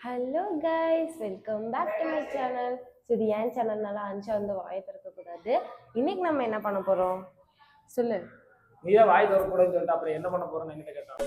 Hello guys welcome back to my channel so இது ஏன் சேனல்னால அஞ்சா வந்து வாயை திறக்கக்கூடாது? இன்னைக்கு நம்ம என்ன பண்ண போகிறோம் சொல்லு. நீ தான் வாய் திறக்கூடாதுன்னு சொல்லிட்டு அப்புறம் என்ன பண்ண கேட்டான்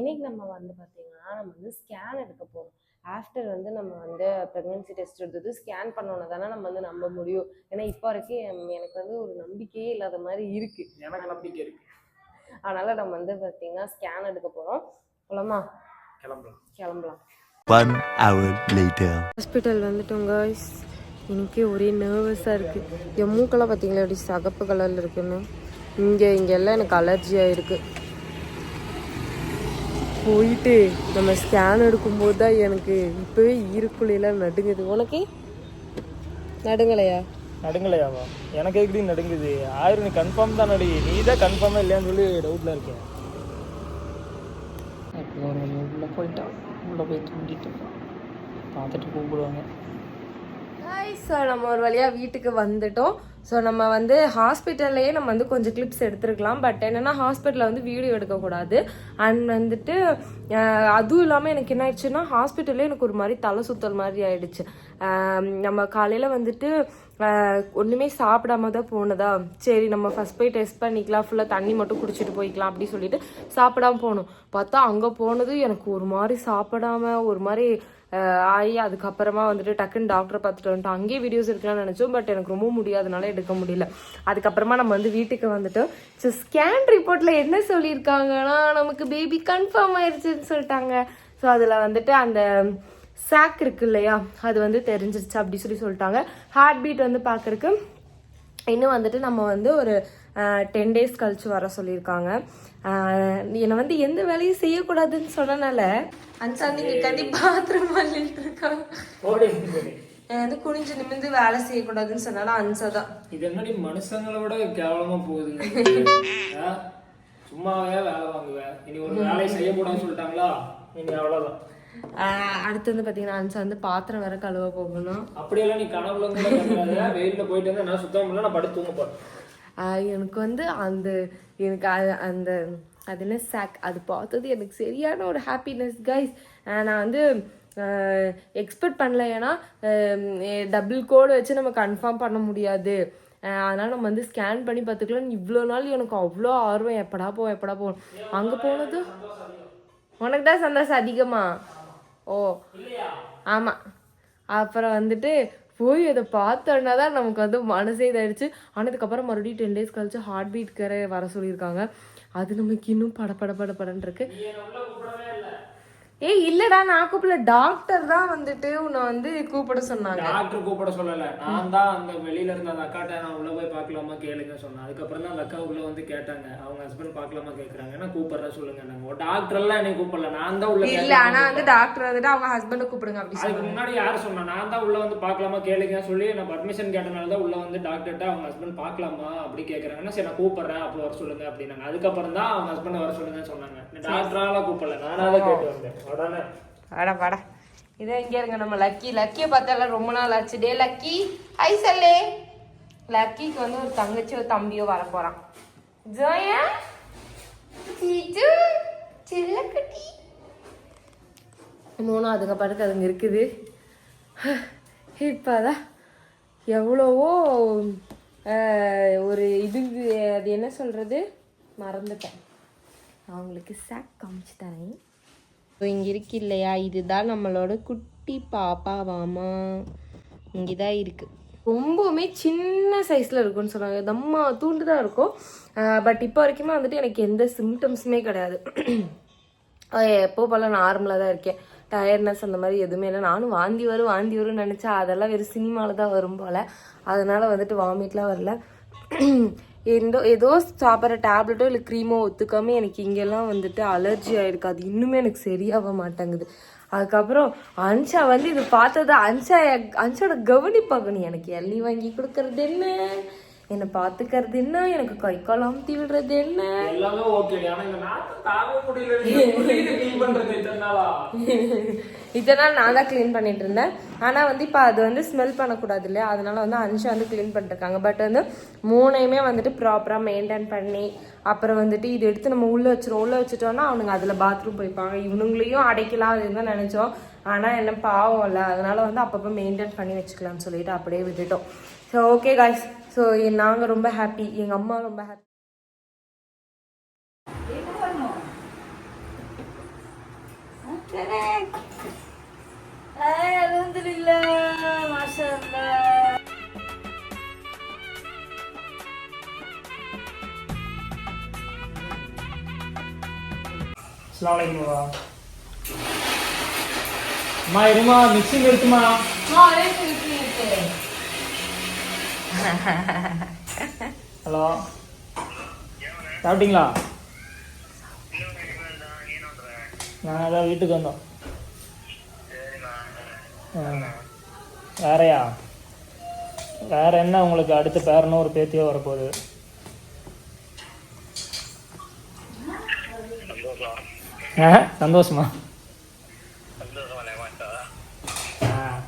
இன்னைக்கு நம்ம வந்து பார்த்தீங்கன்னா நம்ம வந்து ஸ்கேன் எடுக்க போகிறோம் ஆஃப்டர் வந்து நம்ம வந்து ப்ரெக்னென்சி டெஸ்ட் எடுத்தது ஸ்கேன் பண்ணோன்னா தானே நம்ம வந்து நம்ப முடியும். ஏன்னா இப்போ வரைக்கும் எனக்கு வந்து ஒரு நம்பிக்கையே இல்லாத மாதிரி இருக்குது எனக்கு நம்பிக்கை இருக்கு. அதனால் நம்ம வந்து பார்த்தீங்கன்னா ஸ்கேன் எடுக்க போகிறோம் போலாமா? கிளம்பலாம். கிளம்பலாம். One hour later. ஹாஸ்பிட்டல் வந்துட்டோம் காய்ஸ் எனக்கே ஒரே நர்வஸாக இருக்குது என் மூக்கெல்லாம் பார்த்தீங்களா எப்படி சகப்பு கலரில் இருக்குன்னு? இங்கே இங்கெல்லாம் எனக்கு அலர்ஜியாக இருக்குது போயிட்டு நம்ம ஸ்கேன் எடுக்கும்போது தான் எனக்கு இப்போவே ஈருக்குள்ளையெல்லாம் நடுங்குது. உனக்கு? நடுங்கலையா? நடுங்கலையாவா எனக்கு எப்படி நடுங்குது? ஆயிரம் கன்ஃபார்ம் தான் நடுங்க நீ தான் கன்ஃபார்மாக இல்லையான்னு சொல்லி டவுட்ல இருக்கேன். இப்போ உள்ளே போயிட்டான். உள்ளே போய் தூண்டிட்டு பார்த்துட்டு கூப்பிடுவாங்க. ஸோ நம்ம ஒரு வழியாக வீட்டுக்கு வந்துட்டோம். ஸோ நம்ம வந்து ஹாஸ்பிட்டல்லையே நம்ம வந்து கொஞ்சம் கிளிப்ஸ் எடுத்துருக்கலாம். பட் என்னென்னா ஹாஸ்பிட்டலில் வந்து வீடியோ எடுக்கக்கூடாது. அண்ட் வந்துட்டு அதுவும் இல்லாமல் எனக்கு என்ன ஆயிடுச்சுன்னா ஹாஸ்பிட்டல்லே எனக்கு ஒரு மாதிரி தலை சுத்தல் மாதிரி ஆயிடுச்சு. நம்ம காலையில் வந்துட்டு ஒன்றுமே சாப்பிடாம தான் போனதா? சரி நம்ம ஃபர்ஸ்ட் போய் டெஸ்ட் பண்ணிக்கலாம். ஃபுல்லாக தண்ணி மட்டும் குடிச்சிட்டு போய்க்கலாம் அப்படின்னு சொல்லிட்டு சாப்பிடாம போனோம். பார்த்தா அங்கே போனது எனக்கு ஒரு மாதிரி சாப்பிடாம ஒரு மாதிரி ஆகி அதுக்கப்புறமா வந்துட்டு டக்குன்னு டாக்டரை பார்த்துட்டு வந்துட்டு அங்கேயே வீடியோஸ் எடுக்கலாம்னு நினச்சோம் பட் எனக்கு ரொம்ப முடியாதனால எடுக்க முடியல. அதுக்கப்புறமா நம்ம வந்து வீட்டுக்கு வந்துட்டோம் ஸோ ஸ்கேன் ரிப்போர்ட்டில் என்ன சொல்லியிருக்காங்கன்னா நமக்கு பேபி கன்ஃபார்ம் ஆயிடுச்சுன்னு சொல்லிட்டாங்க. ஸோ அதில் வந்துட்டு அந்த சாக் இருக்கு இல்லையா அது வந்து தெரிஞ்சிருச்சு அப்படி சொல்லி சொல்லிட்டாங்க. ஹார்ட் பீட் வந்து பார்க்கறக்கு இன்னும் வந்துட்டு நம்ம வந்து ஒரு டென் டேஸ் கழிச்சு வர சொல்லியிருக்காங்க. என்னை வந்து எந்த வேலையும் செய்யக்கூடாதுன்னு சொன்னனால அன்சாந்தி இங்கே கண்டி பாத்ரூம் பண்ணிட்டு இருக்காங்க வந்து குனிஞ்சு நிமிந்து வேலை செய்யக்கூடாதுன்னு சொன்னால அன்சா தான். இது என்னடி மனுஷங்களை விட கேவலமா போகுது? ஆ? சும்மாவே வேலை வாங்குவேன். இனி ஒரு வேலையை செய்யக்கூடாதுன்னு சொல்லிட்டாங்களா? இனி அவ்வளோதான் அடுத்து வந்து பார்த்தீங்கன்னா அன்சா வந்து பாத்திரம் வேற கழுவ போகணும். அப்படியெல்லாம் நீ கனவுல வெயில்ல போயிட்டு வந்து நான் சுத்தம் பண்ணல நான் படுத்து தூங்க எனக்கு வந்து அந்த எனக்கு அந்த அது என்ன சாக் அது பார்த்தது எனக்கு சரியான ஒரு ஹாப்பினஸ் கைஸ் நான் வந்து எக்ஸ்பெக்ட் பண்ணல. ஏன்னா டபுள் கோடு வச்சு நம்ம கன்ஃபார்ம் பண்ண முடியாது. அதனால நம்ம வந்து ஸ்கேன் பண்ணி பார்த்துக்கலாம். இவ்வளோ நாள் எனக்கு அவ்வளோ ஆர்வம். எப்படா போவோம் எப்படா போவோம் அங்கே போனது? உனக்கு தான் சந்தோஷம் அதிகமா? ஓ. ஆமாம் அப்புறம் வந்துட்டு போய் அதை பார்த்தோன்னா தான் நமக்கு வந்து மனசே இதாயிடுச்சு. ஆனதுக்கப்புறம் மறுபடியும் டென் டேஸ் கழிச்சு ஹார்ட் பீட் கரை வர சொல்லியிருக்காங்க. அது நமக்கு இன்னும் பட பட பட படன்னு இருக்கு ஏய் இல்லடா நான் கூப்பிடல. டாக்டர் தான் வந்துட்டு உன்னை வந்து கூப்பிட சொன்னாங்க. டாக்டர் கூப்பிட சொல்லல. நான் தான் அந்த வெளியில இருந்த அந்த அக்காட்ட நான் உள்ள போய் பார்க்கலாமா கேளுங்க சொன்னேன். அதுக்கப்புறம் தான் அந்த அக்கா உள்ள வந்து கேட்டாங்க. அவங்க ஹஸ்பண்ட் பார்க்கலாமா கேக்குறாங்க. என்ன கூப்பிடுறேன் சொல்லுங்க நாங்க டாக்டர் எல்லாம் என்னை கூப்பிடல. நான் தான் உள்ள இல்ல. ஆனா வந்து டாக்டர் வந்துட்டு அவங்க ஹஸ்பண்டை கூப்பிடுங்க அப்படி அதுக்கு முன்னாடி யார் சொன்னா நான் தான் உள்ள வந்து பார்க்கலாமா கேளுங்க சொல்லி நான் பர்மிஷன் கேட்டனால தான் உள்ள வந்து டாக்டர்கிட்ட அவங்க ஹஸ்பண்ட் பார்க்கலாமா அப்படி கேக்குறாங்கன்னா சரி நான் கூப்பிடுறேன் அப்போ வர சொல்லுங்க அப்படின்னாங்க. அதுக்கப்புறம் தான் அவங்க ஹஸ்பண்ட் வர சொல்லுங்கன்னு சொன்னாங்க. டாக்டரால கூப்பிடல. நானா தான் கேட்டு வந்தேன். வாடா வாடா. இதே இங்கே இருங்க நம்ம லக்கி. லக்கியை பார்த்தால ரொம்ப நாள் ஆச்சு. டே லக்கி. ஹை சல்லே. லக்கிக்கு வந்து ஒரு தங்கச்சியோ தம்பியோ வர போகிறான் ஜோயா? சீச்சு சில்லக்குட்டி மூணும் அதுங்க பாட்டுக்கு அதுங்க இருக்குது. இப்போதான் எவ்வளவோ ஒரு இது அது என்ன சொல்கிறது மறந்துட்டேன். அவங்களுக்கு சாக் காமிச்சு தரேன். இங்கே இருக்கு இல்லையா? இதுதான் நம்மளோட குட்டி பாப்பாவாமா. இங்கே தான் இருக்குது ரொம்பவுமே சின்ன சைஸில் இருக்கும்னு சொன்னாங்க தம்மா தூண்டு தான் இருக்கும் பட் இப்போ வரைக்குமே வந்துட்டு எனக்கு எந்த சிம்டம்ஸுமே கிடையாது. எப்போ போல நார்மலாக தான் இருக்கேன். டயர்ட்னஸ் அந்த மாதிரி எதுவுமே இல்லை. நானும் வாந்தி வரும் வாந்தி வரும்னு நினச்சா அதெல்லாம் வெறும் சினிமாவில் தான் வரும் போல். அதனால வந்துட்டு வாமிட்லாம் வரல. எந்தோ ஏதோ சாப்பிட்ற டேப்லெட்டோ இல்லை க்ரீமோ ஒத்துக்காமல் எனக்கு இங்கெல்லாம் வந்துட்டு அலர்ஜி ஆகிருக்கு அது இன்னுமே எனக்கு சரியாக மாட்டேங்குது. அதுக்கப்புறம் அன்ஷா வந்து இது பார்த்தது அன்ஷா அன்ஷாவோட கவனிப்பாங்க. நீ எனக்கு எள்ளி வாங்கி கொடுக்கறது என்ன? என்னை பாத்துக்கிறது என்ன? எனக்கு கை கால் அமுத்தி விடுறது என்ன? எல்லாமே ஓகே ஆனா இந்த நாத்தம் தாங்க முடியல. க்ளீன் பண்றது இத்தனை நாளா? இதனால் நான் தான் க்ளீன் பண்ணிட்டு இருந்தேன். ஆனால் வந்து இப்போ அது வந்து ஸ்மெல் பண்ணக்கூடாது இல்லையா? அதனால வந்து அன்ஷா வந்து க்ளீன் பண்ணிருக்காங்க பட் வந்து மூணையுமே வந்துட்டு ப்ராப்பராக மெயின்டைன் பண்ணி அப்புறம் வந்துட்டு இது எடுத்து நம்ம உள்ளே வச்சிரும் உள்ளே வச்சுட்டோம்னா அவனுங்க அதில் பாத்ரூம் போய்ப்பாங்க. இவனுங்களையும் அடைக்கலாம் அதுன்னு தான் நினச்சோம். ஆனால் என்ன பாவம் இல்லை. அதனால வந்து அப்பப்போ மெயின்டைன் பண்ணி வச்சுக்கலாம்னு சொல்லிட்டு அப்படியே விட்டுட்டோம். ஸோ ஓகே காய்ஸ் ஸோ நாங்கள் ரொம்ப ஹாப்பி எங்கள் அம்மா ரொம்ப ஹாப்பி அல்ஹம்துலில்லாஹ் மாஷா அல்லாஹ் அஸ்ஸலாமு அலைக்கும் வா அம்மா இருமா மிக்சிங் இருக்குமா ஹலோ. சாப்பிட்டீங்களா? நாங்கள் அதான் வீட்டுக்கு வந்தோம். வேறயா? வேற என்ன உங்களுக்கு அடுத்து பேரனும் ஒரு பேத்தியோ வரப்போகுது? சந்தோஷமா. ஆ.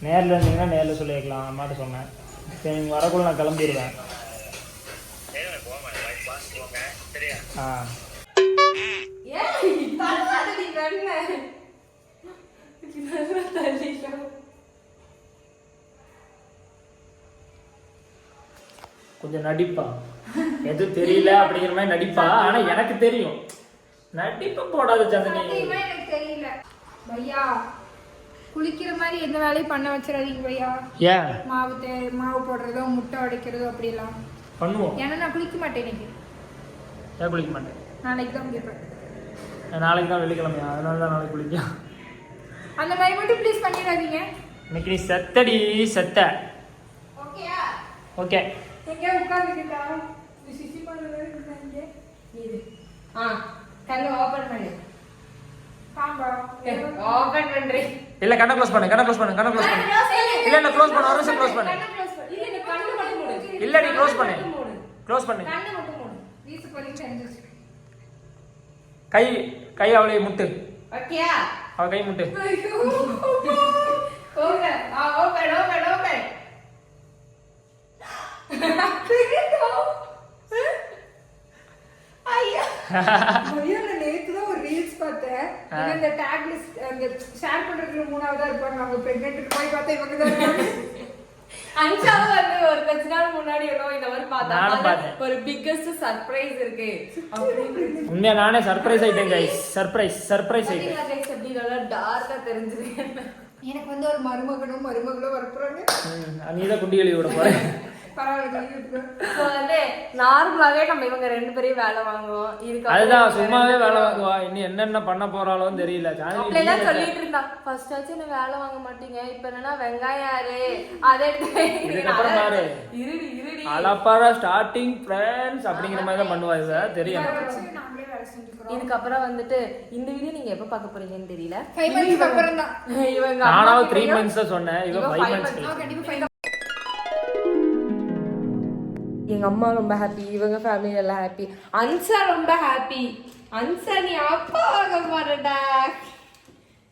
நேரில் இருந்தீங்கன்னா நேரில் சொல்லியிருக்கலாம் அம்மாட்ட சொன்னேன். நீங்கள் வரக்குள்ள நான் கிளம்பிடுவேன். ஆ. கொஞ்சம் நடிப்பா. எது தெரியல அப்படிங்கிற மாதிரி நடிப்பா. ஆனா எனக்கு தெரியும். நடிப்பு போடாத சந்தினி. எனக்கு தெரியல. பையா குளிக்கிற மாதிரி எந்த வேலையும் பண்ண வச்சிடாதீங்க பையா. ஏன்? மாவு தே மாவு போடுறதோ முட்டை உடைக்கிறதோ அப்படிலாம் பண்ணுவோம். ஏன்னா நான் குளிக்க மாட்டேன் இன்னைக்கு. ஏன் குளிக்க மாட்டேன்? நாளைக்கு தான் குளிப்பேன். நான் நாளைக்கு தான் வெள்ளிக்கிழமையா? அதனால தான் நாளைக்கு குளிக்கலாம் அந்த மாதிரி மட்டும் ப்ளீஸ் பண்ணிடாதீங்க. இன்னைக்கு நீ செத்தடி செத்த. ஓகேயா? ஓகே. எங்க உட்காந்துக்கிட்டா சிசி பண்ணுறது ஆ கண்ணு ஓபன் பண்ணு. ஓபன் பண்றேன் இல்ல கண்ணை க்ளோஸ் பண்ணு கண்ணை க்ளோஸ் பண்ணு கண்ணை க்ளோஸ் பண்ணு. இல்ல இல்ல க்ளோஸ் பண்ணு ஒரு நிமிஷம் க்ளோஸ் பண்ணு. இல்ல நீ கண்ணு மட்டும் மூடு. இல்ல நீ க்ளோஸ் பண்ணு. க்ளோஸ் பண்ணு. கை கை அவளை முட்டு. ஓகேயா? அவ கை முட்டு. ஓபன் ஆ ஓபன் ஓபன் ஓபன் ஐயா. ஐயோ பார்த்தேன். இந்த டேக் லிஸ்ட் அந்த ஷேர் பண்றதுல மூணாவதா இருப்பாங்க. அவங்க பிரெக்னென்ட் போய் பார்த்தா இவங்க தான். அன்ஷாவும் வந்து ஒரு கொஞ்ச நாள் முன்னாடி என்னோ இந்த மாதிரி பார்த்தா. ஒரு பிக்கஸ்ட் சர்ப்ரைஸ் இருக்கு. உண்மையா நானே சர்ப்ரைஸ் ஆயிட்டேன் கைஸ் சர்ப்ரைஸ் சர்ப்ரைஸ் ஆயிட்டேன். guys, எப்படி நல்லா டார்க்கா தெரிஞ்சது. எனக்கு வந்து ஒரு மருமகனும் மருமகளும் வரப்போறாங்க. நீ தான் குண்டி எழுதி விட போறேன் வந்து நார்மலாவே நம்ம இவங்க ரெண்டு பேரையும் வேலை வாங்குவோம். இதுக்கு அதுதான் சும்மாவே வேலை வாங்குவா. இன்னும் என்னென்ன பண்ண போறாளோன்னு தெரியல. நீ சொல்லிட்டு இருந்தா. ஃபர்ஸ்ட் ஆச்சு என்ன வேலை வாங்க மாட்டீங்க? இப்ப என்னன்னா வெங்காயம் யாரு அதை எடுத்து இதுக்கப்புறம் பாரு. இருடி இருடி. அலப்பாரா ஸ்டார்டிங் ஃப்ரெண்ட்ஸ் அப்படிங்கிற மாதிரி தான் பண்ணுவா இவ. தெரியும் இதுக்கப்புறம் வந்துட்டு இந்த வீடியோ நீங்க எப்ப பார்க்க போறீங்கன்னு தெரியல. இவங்க நானாவது த்ரீ மந்த்ஸ் தான் சொன்னேன். இவ இவ ஃபைவ் மந்த்ஸ் months. கண்டிப்பா ஃபைவ் எங்க அம்மா ரொம்ப ஹாப்பி இவங்க ஃபேமிலி எல்லாம் ஹாப்பி அன்சா ரொம்ப ஹாப்பி அன்சா நீ அப்பா வாங்க போறடா.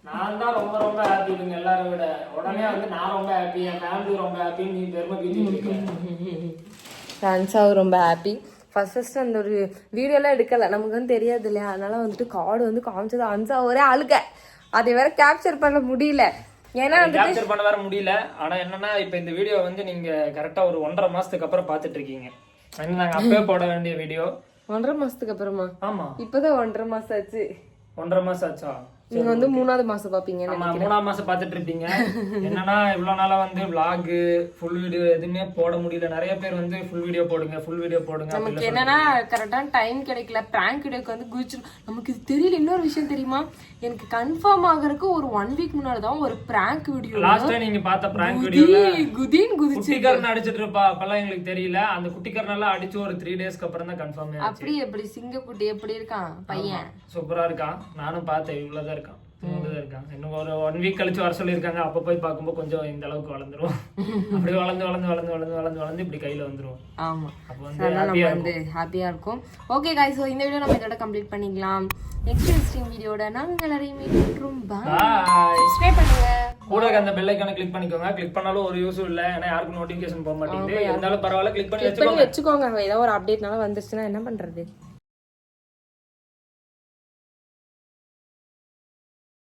நான் தான் ரொம்ப ரொம்ப ஹாப்பி இவங்க எல்லாரும் விட. உடனே வந்து நான் ரொம்ப ஹாப்பி என் ஃபேமிலி ரொம்ப ஹாப்பின்னு நீ பெருமை பீத்திட்டு இருக்க. அன்சாவும் ரொம்ப ஹாப்பி ஃபர்ஸ்ட் ஃபர்ஸ்ட் அந்த ஒரு வீடியோலாம் எடுக்கல. நமக்கு வந்து தெரியாது இல்லையா? அதனால வந்துட்டு கார்டு வந்து காமிச்சது அன்சா ஒரே அழுக. அதை வேற கேப்சர் பண்ண முடியல. ஏன்னா கேப்சர் பண்ண வர முடியல. ஆனா என்னன்னா இப்ப இந்த வீடியோ வந்து நீங்க கரெக்டா ஒரு ஒன்றரை மாசத்துக்கு அப்புறம் பாத்துட்டு இருக்கீங்க. நாங்க அப்பவே போட வேண்டிய வீடியோ ஒன்றரை மாசத்துக்கு அப்புறமா? ஆமா. இப்பதான் ஒன்றரை மாசம் ஆச்சு. ஒன்றரை மாசம் ஆச்சா? நீங்க வந்து மூணாவது மாசம் பாப்பீங்க மூணாம் மாசம் பாத்துட்டு இருப்பீங்க. என்னன்னா இவ்வளவு நாளா வந்து vlog ஃபுல் வீடியோ எதுவுமே போட முடியல. நிறைய பேர் வந்து ஃபுல் வீடியோ போடுங்க ஃபுல் வீடியோ போடுங்க நமக்கு என்னன்னா கரெக்டான டைம் கிடைக்கல. பிராங்க் வீடியோக்கு வந்து குதிச்சு நமக்கு இது தெரியல இன்னொரு விஷயம் தெரியுமா? எனக்கு கன்ஃபார்ம் ஆகுறதுக்கு ஒரு ஒன் வீக் முன்னாடி தான் ஒரு பிராங்க் வீடியோ லாஸ்ட் டைம் நீங்க பார்த்த பிராங்க் வீடியோல குதின்னு குதிச்சு குட்டிக்காரன் அடிச்சிட்டு இருப்பா அப்பெல்லாம் எங்களுக்கு தெரியல. அந்த குட்டிக்காரனெல்லாம் அடிச்சு ஒரு த்ரீ டேஸ்க்கு அப்புறம் தான் கன்ஃபார்ம் அப்படி எப்படி? சிங்கக்குட்டி எப்படி இருக்கான்? பையன். சூப்பரா இருக்கான். நானும் பார்த்தேன். இவ்வளவுதான். தான் இருக்கான். தூங்கிட்டு தான் இருக்கான். இன்னும் ஒரு ஒன் வீக் கழிச்சு வர சொல்லியிருக்காங்க. அப்போ போய் பார்க்கும்போது கொஞ்சம் இந்த அளவுக்கு வளர்ந்துரும். அப்படி வளர்ந்து வளர்ந்து வளர்ந்து வளர்ந்து வளர்ந்து வளர்ந்து இப்படி கையில வந்துரும். ஆமா. அப்போ So, வந்து அதனால நம்ம வந்து ஹாப்பியா இருக்கும். ஓகே காய் ஸோ இந்த வீடியோ நம்ம இதோட கம்ப்ளீட் பண்ணிக்கலாம் நெக்ஸ்ட் இன்ஸ்டிங் வீடியோட நாங்கள் எல்லாரையும் மீட் பண்ணுறோம் பாய் பண்ணுங்க. கூட அந்த பெல் ஐக்கான கிளிக் பண்ணிக்கோங்க. கிளிக் பண்ணாலும் ஒரு யூஸும் இல்லை. ஏன்னா யாருக்கும் நோட்டிஃபிகேஷன் போக மாட்டேங்குது. இருந்தாலும் பரவாயில்ல கிளிக் பண்ணி வச்சுக்கோங்க. ஏதோ ஒரு அப்டேட்னால வந்துருச்சுன்னா என்ன பண்றது?